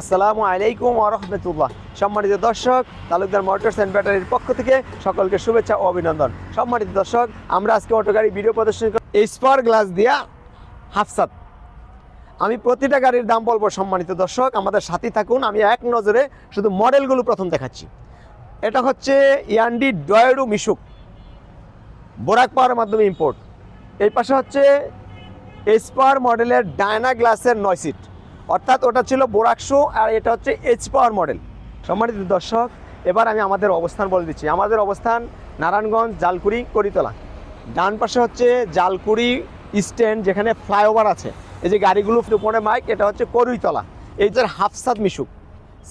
আসসালামু আলাইকুম আরহামতুল্লাহ সম্মানিত দর্শক, তালুকদার মোটরস অ্যান্ড ব্যাটারির পক্ষ থেকে সকলকে শুভেচ্ছা ও অভিনন্দন। সম্মানিত দর্শক, আমরা আজকে অটো গাড়ি ভিডিও প্রদর্শন স্পার গ্লাস দিয়া হাফসাত। আমি প্রতিটা গাড়ির দাম বলব সম্মানিত দর্শক, আমাদের সাথে থাকুন, আমি এক নজরে শুধু মডেলগুলো প্রথম দেখাচ্ছি। এটা হচ্ছে ইয়ান্ডি ডয়েডু মিশুক, বোরাক পাওয়ার মাধ্যমে ইম্পোর্ট এই পাশে হচ্ছে এসপার মডেলের ডায়না গ্লাসের নয় সিট। অর্থাৎ ওটা ছিল বোরাকশো আর এটা হচ্ছে এইচ পাওয়ার মডেল সম্মানিত দর্শক, এবার আমি আমাদের অবস্থান বলে দিচ্ছি। আমাদের অবস্থান নারায়ণগঞ্জ, জালকুড়ি, করিতলা। ডান পাশে হচ্ছে জালকুড়ি স্ট্যান্ড যেখানে ফ্লাইওভার আছে। এই যে গাড়িগুলো উপরে মাইক, এটা হচ্ছে করুইতলা এই যে হাফসাদ মিশুক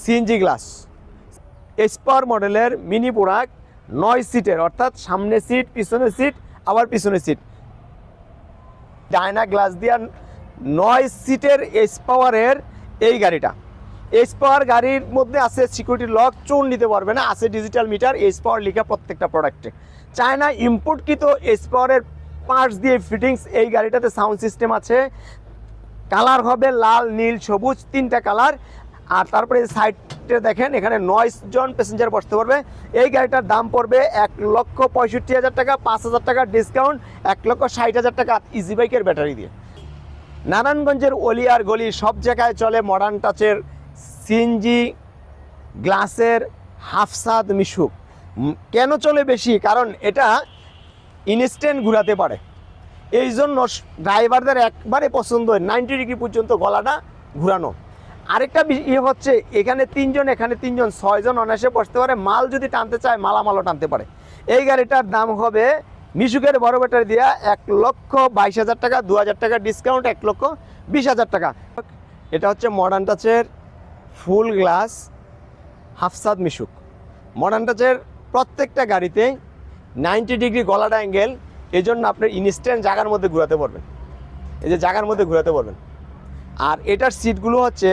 সিএনজি গ্লাস এসপার মডেলের মিনি বোরাক, নয় সিটের, অর্থাৎ সামনে সিট, পিছনে সিট, আবার পিছনে সিট। ডায়না গ্লাস দিয়া নয় সিটের এস পাওয়ারের এই গাড়িটা। এস পাওয়ার গাড়ির মধ্যে আছে সিকিউরিটি লক চোর নিতে পারবে না, আছে ডিজিটাল মিটার এস পাওয়ার লিখা প্রত্যেকটা প্রোডাক্টে চায়না ইম্পোর্টকৃত এস পাওয়ারের পার্টস দিয়ে ফিটিংস এই গাড়িটাতে সাউন্ড সিস্টেম আছে। কালার হবে লাল, নীল, সবুজ, তিনটা কালার আর তারপরে সাইডে দেখেন, এখানে নয় জন প্যাসেঞ্জার বসতে পারবে। এই গাড়িটার দাম পড়বে এক লক্ষ পঁয়ষট্টি হাজার টাকা, পাঁচ হাজার টাকা ডিসকাউন্ট এক লক্ষ ষাট হাজার টাকা ইজি বাইকের ব্যাটারি দিয়ে। নারায়ণগঞ্জের অলিয়ার গলি সব জায়গায় চলে মডার্ন টাচের সিএনজি গ্লাসের হাফসাদ মিশুক। কেন চলে বেশি? কারণ এটা ইনস্ট্যান্ট ঘুরাতে পারে। এই জন্য ড্রাইভারদের একবারে পছন্দ হয়। নাইনটি ডিগ্রি পর্যন্ত গলাটা ঘুরানো। আরেকটা ইয়ে হচ্ছে, এখানে তিনজন এখানে তিনজন, ছয়জন অনায়াসে বসতে পারে। মাল যদি টানতে চায়, মালামালও টানতে পারে। এই গাড়িটার দাম হবে মিশুকের বড় ব্যাটারি দিয়া এক লক্ষ বাইশ হাজার টাকা, দু হাজার টাকা ডিসকাউন্ট এক লক্ষ বিশ হাজার টাকা। এটা হচ্ছে মডার্ন টাচের ফুল গ্লাস হাফসাদ মিশুক। মডার্ন টাচের প্রত্যেকটা গাড়িতে নাইনটি ডিগ্রি গলাটা অ্যাঙ্গেল এই জন্য আপনার ইনস্ট্যান্ট জায়গার মধ্যে ঘোরাতে পারবেন। এই যে জায়গার মধ্যে ঘোরাতে পারবেন। আর এটার সিটগুলো হচ্ছে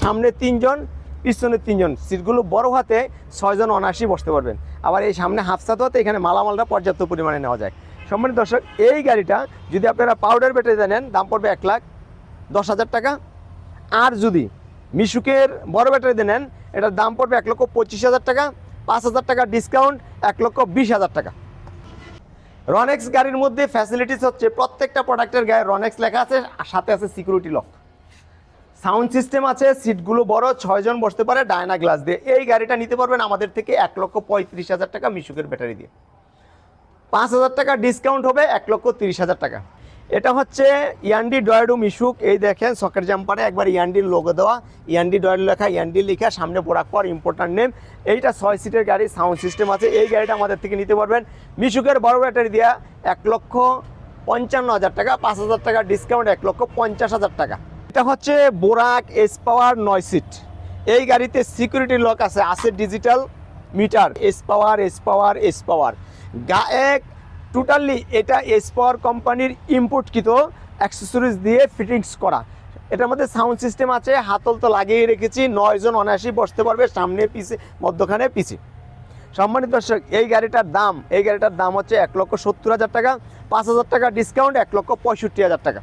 সামনে তিনজন পিছনে তিনজন। সিটগুলো বড় হাতে ছয়জন অনায়াসই বসতে পারবেন। আবার এই সামনে হাফসাত হতে এখানে মালামালটা পর্যাপ্ত পরিমাণে নেওয়া যায়। সম্মানিত দর্শক, এই গাড়িটা যদি আপনারা পাউডার ব্যাটারিতে নেন, দাম পড়বে এক লাখ দশ হাজার টাকা। আর যদি মিশুকের বড় ব্যাটারিতে নেন, এটার দাম পড়বে এক লক্ষ পঁচিশ হাজার টাকা, পাঁচ হাজার টাকা ডিসকাউন্ট এক লক্ষ বিশ হাজার টাকা। রনেক্স গাড়ির মধ্যে ফ্যাসিলিটিস হচ্ছে প্রত্যেকটা প্রোডাক্টের গায়ে রনেক্স লেখা আছে, সাথে আছে সিকিউরিটি লক সাউন্ড সিস্টেম আছে, সিটগুলো বড়, ছয়জন বসতে পারে, ডায়না গ্লাস দিয়ে। এই গাড়িটা নিতে পারবেন আমাদের থেকে এক লক্ষ পঁয়ত্রিশ হাজার টাকা মিশুকের ব্যাটারি দিয়ে। পাঁচ হাজার টাকা ডিসকাউন্ট হবে এক লক্ষ তিরিশ হাজার টাকা। এটা হচ্ছে ইয়ান্ডি ডয়েডু মিশুক। এই দেখেন সকেট জাম্পারে একবার ইয়ান্ডির লোগো দেওয়া। ইয়ান্ডি ডয়েডু লেখা, ইয়ান্ডি লেখা, সামনে বোরাক পর ইম্পোর্টার নেম এইটা ছয় সিটের গাড়ি সাউন্ড সিস্টেম আছে। এই গাড়িটা আমাদের থেকে নিতে পারবেন। মিশুকের বড় ব্যাটারি দেওয়া এক লক্ষ পঞ্চান্ন হাজার টাকা, পাঁচ হাজার টাকা ডিসকাউন্ট এক লক্ষ পঞ্চাশ হাজার টাকা। এটা হচ্ছে বোরাক এস পাওয়ার নয় সিট। এই গাড়িতে সিকিউরিটি লক আছে আছে digital meter S power S power S power গা এক টোটালি এটা এস পাওয়ার কোম্পানির ইম্পোর্টকৃত অ্যাক্সেসরিজ দিয়ে ফিটিংস করা। এটার মধ্যে সাউন্ড সিস্টেম আছে, হাতল তো লাগিয়ে রেখেছি নয়জন অনায়াসী বসতে পারবে, সামনে পিছে, মধ্যখানে পিছে। সম্মানিত দর্শক, এই গাড়িটার দাম, এই গাড়িটার দাম হচ্ছে এক লক্ষ সত্তর হাজার টাকা, পাঁচ হাজার টাকা ডিসকাউন্ট এক লক্ষ পঁয়ষট্টি হাজার টাকা।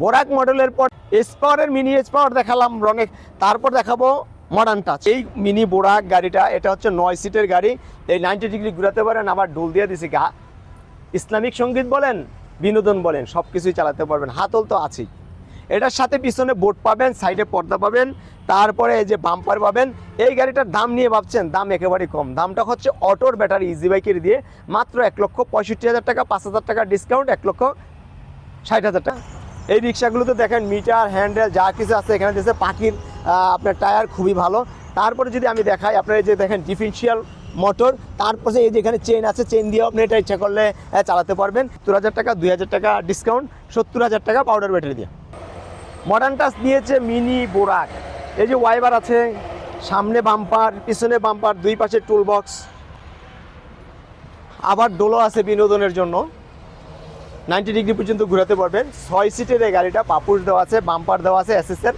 বোরাক মডেলের পর এসপাওয়ারের মিনি এসপাওয়ার দেখালাম রঙে। তারপর দেখাবো মডার্ন টাচ এই মিনি বোরাক গাড়িটা, এটা হচ্ছে নয় সিটের গাড়ি। এই নাইনটি ডিগ্রি ঘুরাতে পারেন আবার ডোল দিয়ে দিছি গা। ইসলামিক সংগীত বলেন, বিনোদন বলেন সব কিছুই চালাতে পারবেন। হাতল তো আছেই। এটার সাথে পিছনে বোর্ড পাবেন সাইডে পর্দা পাবেন, তারপরে এই যে বাম্পার পাবেন। এই গাড়িটার দাম নিয়ে ভাবছেন, দাম একেবারেই কম। দামটা হচ্ছে অটোর ব্যাটারি ইজি বাইকের দিয়ে। মাত্র এক লক্ষ পঁয়ষট্টি হাজার টাকা, পাঁচ হাজার টাকা ডিসকাউন্ট এক লক্ষ ষাট হাজার টাকা। এই রিক্সাগুলোতে দেখেন মিটার, হ্যান্ডেল, যা কিছু আছে এখানে দিয়েছে। পাখির আপনার টায়ার খুবই ভালো। তারপরে যদি আমি দেখাই, আপনারা এই যে দেখেন ডিফেন্সিয়াল মোটর তারপরে এই যে এখানে চেন আছে চেন দিয়েও আপনি এটা ইচ্ছা করলে চালাতে পারবেন। সত্তর হাজার টাকা দুই হাজার টাকা ডিসকাউন্ট সত্তর হাজার টাকা পাউডার ব্যাটারি দিয়ে। মডার্ন টাচ দিয়েছে মিনি বোরাক এই যে ওয়াইবার আছে, সামনে বাম্পার পিছনে বাম্পার দুই পাশে টুল বক্স আবার ডোলো আছে বিনোদনের জন্য। নাইনটি ডিগ্রি পর্যন্ত ঘোরাতে পারবেন। ছয় সিটের এই গাড়িটা পাপুস দেওয়া আছে, বাম্পার দেওয়া আছে এসএসের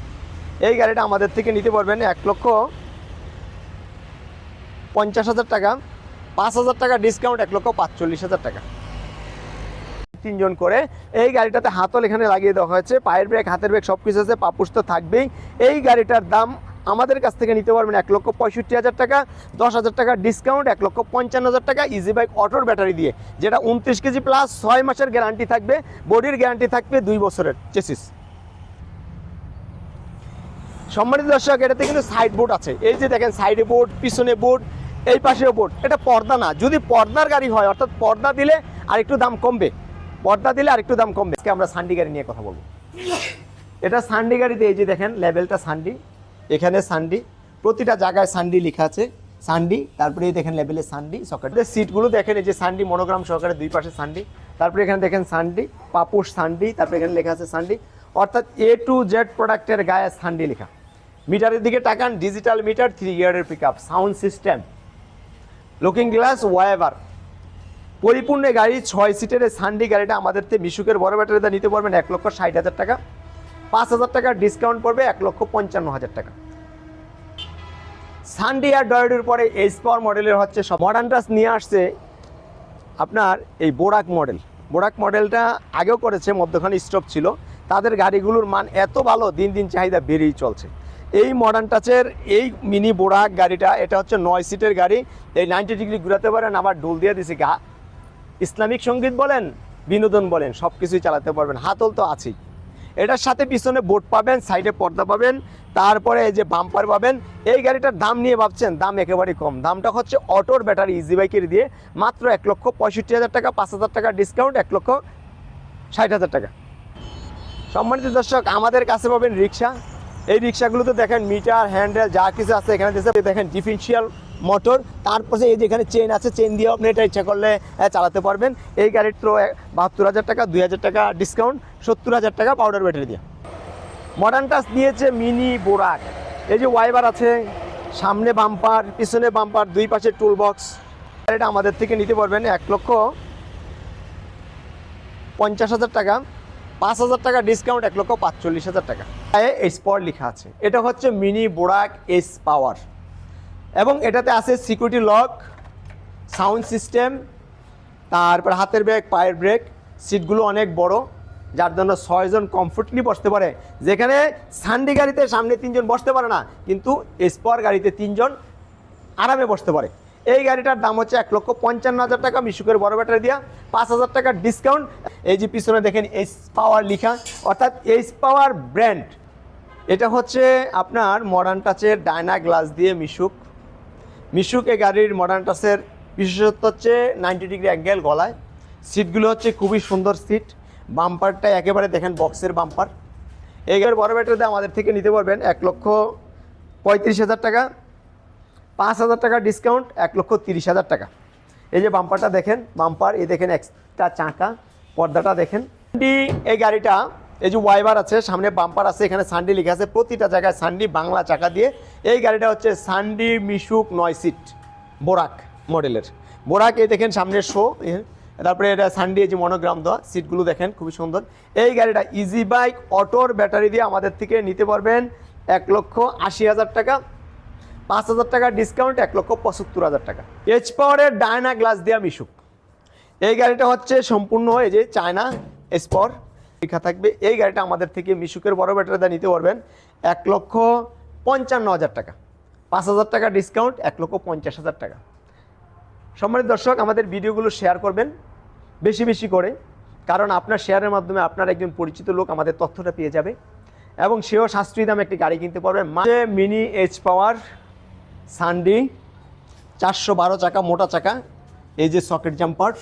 এই গাড়িটা আমাদের থেকে নিতে পারবেন এক লক্ষ পঞ্চাশ হাজার টাকা। পাঁচ হাজার টাকা ডিসকাউন্ট এক লক্ষ পাঁচচল্লিশ হাজার টাকা। তিনজন করে। এই গাড়িটাতে হাতল এখানে লাগিয়ে দেওয়া হয়েছে। পায়ের ব্রেক হাতের ব্রেক সব কিছু আছে পাপুস তো থাকবেই। এই গাড়িটার দাম আমাদের কাছ থেকে নিতে পারবেন এক লক্ষ পঁয়ষট্টি হাজার টাকা, দশ হাজার টাকা ডিসকাউন্ট এক লক্ষ পঞ্চান্ন হাজার টাকা ইজি বাইক অটোর ব্যাটারি দিয়ে, যেটা উনত্রিশ কেজি প্লাস ছয় মাসের গ্যারান্টি থাকবে বডির গ্যারান্টি থাকবে দুই বছরের চেসিস সম্মানিত দর্শক, এটাতে কিন্তু সাইড বোর্ড আছে। এই যে দেখেন সাইডে বোর্ড পিছনে বোর্ড এই পাশেও বোর্ড এটা পর্দা না, যদি পর্দার গাড়ি হয়, অর্থাৎ পর্দা দিলে আর একটু দাম কমবে। পর্দা দিলে আরেকটু দাম কমবে। আজকে আমরা সান্ডি গাড়ি নিয়ে কথা বলব। এটা সান্ডি গাড়িতে, এই যে দেখেন লেভেলটা সান্ডি এখানে সান্ডি, প্রতিটা জায়গায় সান্ডি লেখা আছে। সান্ডি, তারপরে দেখেন লেভেলে সান্ডি সকেটের সিটগুলো দেখেন, এই যে সান্ডি মনোগ্রাম সহকারে দুই পাশে সান্ডি। তারপরে এখানে দেখেন সান্ডি পাপুস সান্ডি, তারপরে এখানে লেখা আছে সান্ডি। অর্থাৎ এ টু জেড প্রোডাক্টের গায়ে সান্ডি লেখা। মিটারের দিকে টাকান ডিজিটাল মিটার থ্রি গিয়ারের pickup sound system looking glass wiper পরিপূর্ণ গাড়ি ছয় সিটের সান্ডি গাড়িটা আমাদের মিশুকের বড় ব্যাটারিতে নিতে পারবেন এক লক্ষ ষাট হাজার টাকা। পাঁচ হাজার টাকা ডিসকাউন্ট পড়বে এক লক্ষ পঞ্চান্ন হাজার টাকা। সানডে আর ডয়েডের পরে এইচ পাওয়ার মডেলের হচ্ছে সব। মডার্ন টাচ নিয়ে আসছে আপনার এই বোরাক মডেল বোরাক মডেলটা আগেও করেছে, মধ্যখানে স্টপ ছিল। তাদের গাড়িগুলোর মান এত ভালো, দিন দিন চাহিদা বেড়েই চলছে। এই মডার্ন টাচের এই মিনি বোরাক গাড়িটা, এটা হচ্ছে নয় সিটের গাড়ি। এই নাইনটি ডিগ্রি ঘুরাতে পারেন, আবার ডোল দিয়ে দিছে গা। ইসলামিক সংগীত বলেন, বিনোদন বলেন সব কিছুই চালাতে পারবেন। হাতল তো আছেই। এটার সাথে পিছনে বোর্ড পাবেন সাইডে পর্দা পাবেন, তারপরে এই যে বাম্পার পাবেন, এই গাড়িটার দাম নিয়ে ভাবছেন, দাম একেবারেই কম। দামটা হচ্ছে অটোর ব্যাটারি ইজি বাইকের দিয়ে, মাত্র এক লক্ষ পঁয়ষট্টি হাজার টাকা, পাঁচ হাজার টাকা ডিসকাউন্ট এক লক্ষ ষাট হাজার টাকা। সম্মানিত দর্শক, আমাদের কাছে পাবেন রিক্সা। এই রিক্সাগুলোতে দেখেন মিটার হ্যান্ডেল যা কিছু আছে এখানে দেখেন ডিফেন্সিয়াল মোটর। তারপরে এই যে এখানে চেন আছে চেন দিয়ে আপনি এটা ইচ্ছা করলে চালাতে পারবেন। এই গাড়ির তো বাহাত্তর হাজার টাকা, দুই হাজার টাকা ডিসকাউন্ট সত্তর হাজার টাকা পাউডার ব্যাটারি দিয়ে। মডার্ন টাচ দিয়েছে মিনি বোরাক এই যে ওয়াইবার আছে, সামনে বাম্পার পিছনে বাম্পার দুই পাশে টুল বক্স এটা আমাদের থেকে নিতে পারবেন এক লক্ষ পঞ্চাশ হাজার টাকা, পাঁচ হাজার টাকা ডিসকাউন্ট এক লক্ষ পাঁচচল্লিশ হাজার টাকা। স্পট লেখা আছে। এটা হচ্ছে মিনি বোরাক এস পাওয়ার এবং এটাতে আছে সিকিউরিটি লক সাউন্ড সিস্টেম তারপর হাতের ব্রেক পায়ের ব্রেক সিটগুলো অনেক বড়, যার জন্য ছয়জন কমফোর্টলি বসতে পারে। যেখানে সান্ডি গাড়িতে সামনে তিনজন বসতে পারে না, কিন্তু স্পর গাড়িতে তিনজন আরামে বসতে পারে। এই গাড়িটার দাম হচ্ছে এক লক্ষ পঞ্চান্ন হাজার টাকা, মিশুকের বড় ব্যাটারি দিয়া পাঁচ হাজার টাকার ডিসকাউন্ট এই যে পিছনে দেখেন এইচ পাওয়ার লিখা, অর্থাৎ এইচ পাওয়ার ব্র্যান্ড এটা হচ্ছে আপনার মডার্ন টাচের ডায়না গ্লাস দিয়ে মিশুক। মিশুক এই গাড়ির মডার্ন টাসের বিশেষত্ব হচ্ছে নাইনটি ডিগ্রি অ্যাঙ্গেল গলায়। সিটগুলো হচ্ছে খুবই সুন্দর সিট বাম্পারটা একেবারে দেখেন বক্সের বাম্পার এই গাড়ির বড় ব্যাটারিতে আমাদের থেকে নিতে পারবেন এক লক্ষ পঁয়ত্রিশ হাজার টাকা। পাঁচ হাজার টাকা ডিসকাউন্ট এক লক্ষ তিরিশ হাজার টাকা। এই যে বাম্পারটা দেখেন বাম্পার এই দেখেন এক্সট্রা চাকা, পর্দাটা দেখেন। এই গাড়িটা এই যে ওয়াইবার আছে, সামনে বাম্পার আছে, এখানে সান্ডি লেখা আছে, প্রতিটা জায়গায় সান্ডি, বাংলা চাকা দিয়ে। এই গাড়িটা হচ্ছে সান্ডি মিশুক নয় সিট, বোরাক মডেলের। বোরাক, এই দেখেন সামনের শো তারপরে এটা সান্ডি যে মনোগ্রাম দেওয়া, সিটগুলো দেখেন, খুবই সুন্দর। এই গাড়িটা ইজি বাইক অটোর ব্যাটারি দিয়ে আমাদের থেকে নিতে পারবেন এক লক্ষ আশি হাজার টাকা, পাঁচ হাজার টাকা ডিসকাউন্ট এক লক্ষ পঁচাত্তর হাজার টাকা। এইচ পাওয়ারের ডায়না গ্লাস দেওয়া মিশুক। এই গাড়িটা হচ্ছে সম্পূর্ণ এই যে চায়না স্পর লেখা থাকবে। এই গাড়িটা আমাদের থেকে মিশুকের বড় ব্যাটারিতে নিতে পারবেন এক লক্ষ পঞ্চান্ন হাজার টাকা। পাঁচ হাজার টাকা ডিসকাউন্ট এক লক্ষ পঞ্চাশ হাজার টাকা। সম্মানিত দর্শক, আমাদের ভিডিওগুলো শেয়ার করবেন, বেশি বেশি করে, কারণ আপনার শেয়ারের মাধ্যমে আপনার একজন পরিচিত লোক আমাদের তথ্যটা পেয়ে যাবে এবং সেও সাশ্রয়ী দামে একটি গাড়ি কিনতে পারবে। মাঝে মিনি এইচ পাওয়ার সানডি চারশো বারো চাকা, মোটা চাকা, এই যে সকেট জাম্পার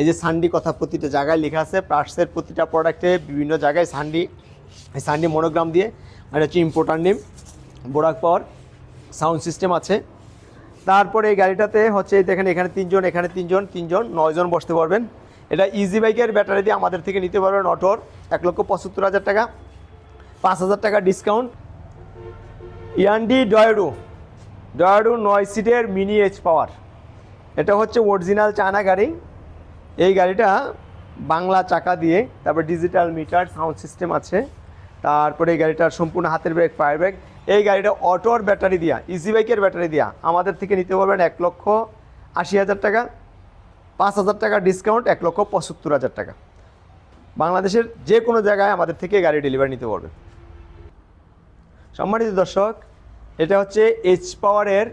এই যে সানডি কথা প্রতিটা জায়গায় লেখা আছে প্লাসের প্রতিটা প্রোডাক্টে বিভিন্ন জায়গায় সানডি সানডি মনোগ্রাম দিয়ে, আর হচ্ছে importer name Borak power sound system আছে। তারপরে এই গাড়িটাতে হচ্ছে দেখেন এখানে তিনজন এখানে তিনজন তিনজন, নয়জন বসতে পারবেন। এটা ইজি বাইকের ব্যাটারি দিয়ে আমাদের থেকে নিতে পারবেন অটোর এক লক্ষ পঁচাত্তর হাজার টাকা, পাঁচ হাজার টাকা ডিসকাউন্ট ইয়ান্ডি ডয়েডো ডয়েডো নয় সিটের মিনি এইচ পাওয়ার এটা হচ্ছে অরিজিনাল চায়না গাড়ি। এই গাড়িটা বাংলা চাকা দিয়ে, তারপর ডিজিটাল মিটার সাউন্ড সিস্টেম আছে। তারপরে এই গাড়িটার সম্পূর্ণ হাতের ব্রেক পায়ের ব্রেক এই গাড়িটা অটোর ব্যাটারি দিয়া ইজি বাইকের ব্যাটারি দিয়া। আমাদের থেকে নিতে পারবেন এক লক্ষ আশি হাজার টাকা, পাঁচ হাজার টাকা ডিসকাউন্ট এক লক্ষ পঁচাত্তর হাজার টাকা। বাংলাদেশের যে কোনো জায়গায় আমাদের থেকে গাড়ি ডেলিভারি নিতে পারবে সম্মানিত দর্শক, এটা হচ্ছে এইচ পাওয়ারের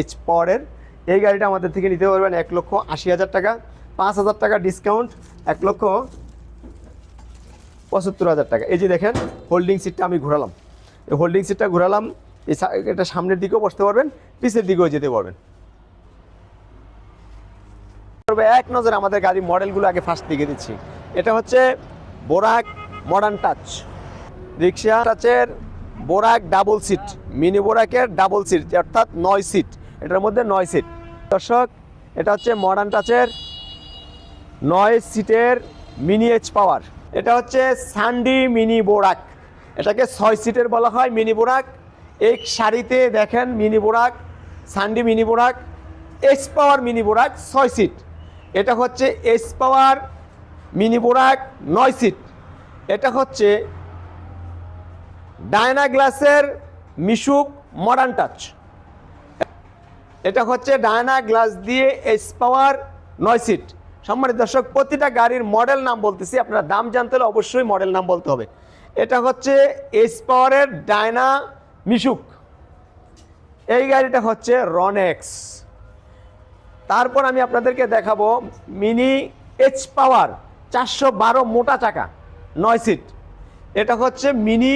এইচ পাওয়ারের এই গাড়িটা আমাদের থেকে নিতে পারবেন এক লক্ষ আশি হাজার টাকা। পাঁচ হাজার টাকা ডিসকাউন্ট এক লক্ষ পঁচাত্তর হাজার টাকা। এই যে দেখেন হোল্ডিং সিটটা আমি ঘোরালাম। এই হোল্ডিং সিটটা ঘোরালাম এটা সামনের দিকেও বসতে পারবেন, পিছের দিকেও যেতে পারবেন। তবে এক নজর আমাদের গাড়ির মডেলগুলো আগে ফার্স্ট দিকে দিচ্ছি। এটা হচ্ছে বোরাক মডার্ন টাচ রিক্সা টাচের বোরাক ডাবল সিট মিনি বোরাকের ডাবল সিট অর্থাৎ নয় সিট এটার মধ্যে নয় সিট দর্শক, এটা হচ্ছে মডার্ন টাচের নয় সিটের মিনি এইচ পাওয়ার এটা হচ্ছে সান্ডি মিনি বোরাক এটাকে ছয় সিটের বলা হয় মিনি বোরাক এক শাড়িতে দেখেন mini Borak সান্ডি mini Borak H power mini Borak ছয় সিট। এটা হচ্ছে এস পাওয়ার মিনি বোরাক নয় সিট। এটা হচ্ছে ডায়না গ্লাসের মিশুক মডার্ন টাচ এটা হচ্ছে ডায়না গ্লাস দিয়ে এস পাওয়ার নয় সিট। সম্মানিত দর্শক, প্রতিটা গাড়ির মডেল নাম বলতেছি। আপনারা দাম জানতে হলে অবশ্যই মডেল নাম বলতে হবে। এটা হচ্ছে এস পাওয়ারের ডায়না মিশুক এই গাড়িটা হচ্ছে রনেক্স তারপর আমি আপনাদেরকে দেখাবো মিনি এইচ পাওয়ার চারশো বারো মোটা চাকা, নয় সিট এটা হচ্ছে মিনি